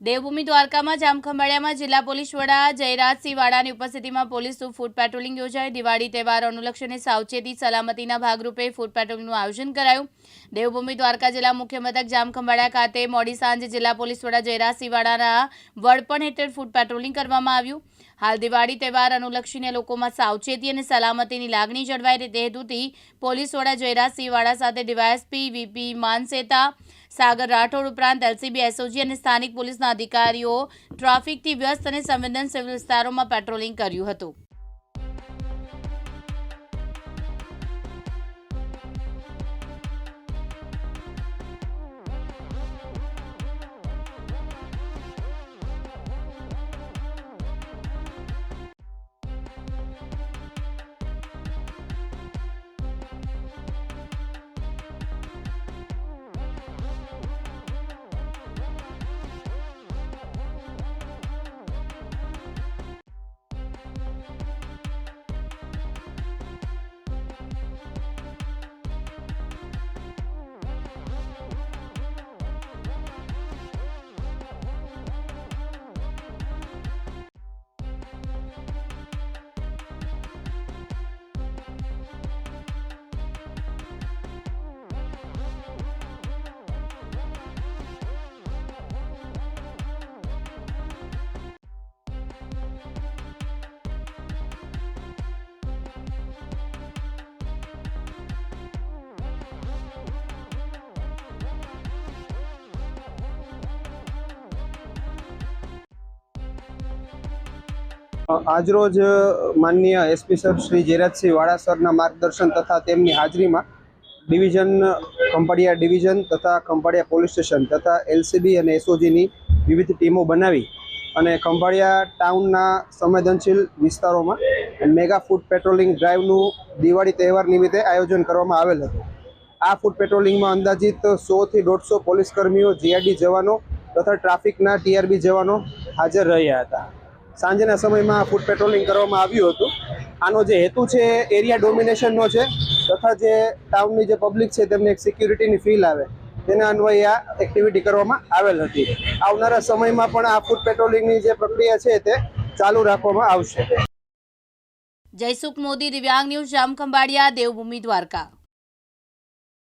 દેવભૂમિ દ્વારકામાં, જામખંભાળિયામાં જિલ્લા પોલીસ વડા જયરાજસિંહ વાડાની ઉપસ્થિતિમાં પોલીસનું ફૂડ પેટ્રોલિંગ યોજાઈ. દિવાળી તહેવાર અનુલક્ષીને સાવચેતી, સલામતીના ભાગરૂપે ફૂડ પેટ્રોલિંગનું આયોજન કરાયું. દેવભૂમિ દ્વારકા જિલ્લા મુખ્ય મથક, જામખંભાળિયા ખાતે મોડી સાંજે જિલ્લા પોલીસ વડા જયરાજસિંહ વાડાના વડપણ હેઠળ ફૂડ પેટ્રોલિંગ કરવામાં આવ્યું. હાલ દિવાળી તહેવાર અનુલક્ષીને લોકોમાં સાવચેતી અને સલામતીની લાગણી જળવાય તે હેતુથી પોલીસ વડા જયરાજસિંહ વાડા સાથે ડીવાયએસપી વીપી માનસેતા, સાગર રાઠોડ ઉપરાંત એલસીબી, એસઓજી અને સ્થાનિક પોલીસના અધિકારીઓ ટ્રાફિકથી વ્યસ્ત અને સંવેદનશીલ વિસ્તારોમાં પેટ્રોલિંગ કર્યું હતું. આજરોજ માનનીય એસપી સર શ્રી જયરાજસિંહ વાળા સરના માર્ગદર્શન તથા તેમની હાજરીમાં ડિવિઝન ખંભાળિયા ડિવિઝન તથા ખંભાળિયા પોલીસ સ્ટેશન તથા એલસીબી અને એસઓજીની વિવિધ ટીમો બનાવી અને ખંભાળિયા ટાઉનના સંવેદનશીલ વિસ્તારોમાં મેગા ફૂડ પેટ્રોલિંગ ડ્રાઈવનું દિવાળી તહેવાર નિમિત્તે આયોજન કરવામાં આવેલ હતું. આ ફૂડ પેટ્રોલિંગમાં અંદાજિત સોથી દોઢસો પોલીસ કર્મીઓ જીઆરડી જવાનો તથા ટ્રાફિકના ટીઆરબી જવાનો હાજર રહ્યા હતા. સાંજના સમયમાં ફૂડ પેટ્રોલિંગ કરવામાં આવ્યું હતું. આનો જે હેતુ છે એરિયા ડોમિનેશનનો છે, તથા જે ટાઉનની જે પબ્લિક છે, તેમને એક સિક્યુરિટીની ફીલ આવે. તેના અન્વયે આ એક્ટિવિટી કરવામાં આવેલ હતી. આવનારા સમયમાં પણ આ ફૂડ પેટ્રોલિંગની જે પ્રક્રિયા છે, તે ચાલુ રાખવામાં આવશે. જયસુખ મોદી, દિવ્યાંગ ન્યૂઝ, જામખંભાળિયા, દેવભૂમિ દ્વારકા.